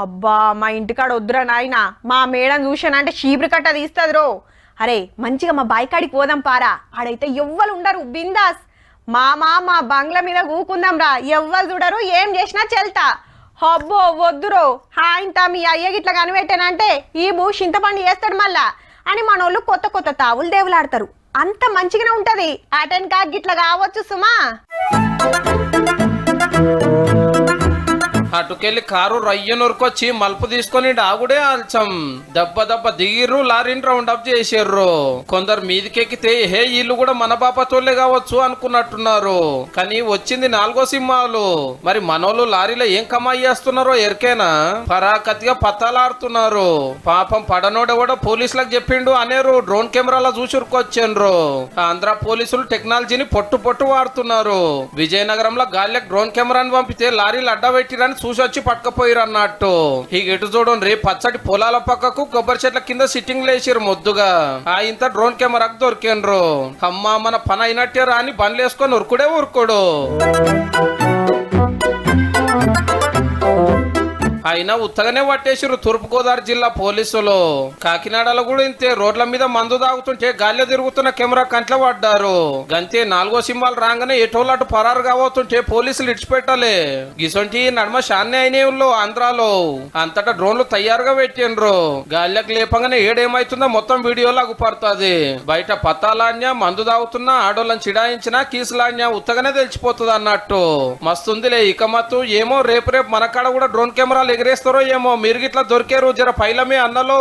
అబ్బా మా ఇంటికాడ వద్దురా నాయన. మా మేడం చూశానంటే చీపురు కట్ట తీస్తుంది రో అరే మంచిగా మా బాయికాడికి పోదాం పారా. ఆడైతే ఎవ్వరు ఉండరు బిందాస్. మామా మా బంగ్లా మీద కూకుందాం రా. ఎవ్వరు చూడరు ఏం చేసినా చెల్తా. హబ్బో వద్దురో. హాయింత మీ అయ్య గిట్ల కనిపెట్టానంటే ఈ భూ చింతపండు చేస్తాడు మళ్ళా. అని మనోళ్ళు కొత్త కొత్త తావులు దేవులాడతారు. అంత మంచిగానే ఉంటది. అటెన్ కాక్ గిట్ల కావచ్చు సుమా. అటుకెళ్ళి కారు రయ్యనూరుకొచ్చి మలుపు తీసుకొని ఆగుడే ఆల్చం. దెబ్బ దెబ్బ దిగిర్రు లారీని రౌండ్ అప్ చేసిర్రు. కొందరు మీదికెక్కితే హే ఇల్లు కూడా మన బాపతోళ్ళే కావచ్చు అనుకున్నట్టున్నారు. కానీ వచ్చింది నాలుగో సింహాలు. మరి మనోళ్ళు లారీలో ఏం కమాయి చేస్తున్నారో ఎరికేనా? పరాకతిగా పత్తాలాడుతున్నారు. పాపం పడనోడెవడో పోలీసులకు చెప్పిండు అనేరు. డ్రోన్ కెమెరాలో చూసురుకొచ్చిండ్రు ఆంధ్ర పోలీసులు టెక్నాలజీని పొట్టు పొట్టు వాడుతున్నారు. విజయనగరంలో గాలికి డ్రోన్ కెమెరాని పంపితే లారీలు అడ్డబెట్టిరని చూసి వచ్చి పట్టుకపోయిరు అన్నట్టు ఈ ఎటు చూడండి పచ్చటి పొలాల పక్కకు కొబ్బరి చెట్ల కింద సిట్టింగ్ లేచిరు మొద్దుగా. ఆ ఇంత డ్రోన్ కెమెరాకు దొరికిండ్రు. అమ్మా మన పని అయినట్టే రాని బండ్లు వేసుకొని ఉరుకుడే ఉరుకుడు. అయినా ఉత్తగానే పట్టేసిరు తూర్పు గోదావరి జిల్లా పోలీసులు. కాకినాడలో కూడా ఇంతే రోడ్ల మీద మందు తాగుతుంటే గాలిలో తిరుగుతున్న కెమెరా కంట్లో పడ్డారు. గంతే నాలుగో సింహాలు రాగానే ఎటోళ్ళు పరారు కావతుంటే పోలీసులు ఇడిచిపెట్టాలి. గిసొంటి నడమ షాన్నే అయినేవుల్లో ఆంధ్రాలో. అంతటా డ్రోన్లు తయారుగా పెట్టిండ్రు. గాలిలోకి లేపంగానే ఏడేమైతుందో మొత్తం వీడియోలో అగుపడుతుంది బయట పత్తాలాన్య మందు తాగుతున్నా ఆడోళ్ళని చిడాయించినా కీసులాన్య ఉత్తగానే తెలిసిపోతుంది అన్నట్టు మస్తుందిలే ఇక మత్తు ఏమో రేపు రేపు మన కాడ కూడా డ్రోన్ కెమెరాలు ఎగరేస్తారో ఏమో? మీరు గిట్లా దొరికారు జర పైలమే అన్నలో.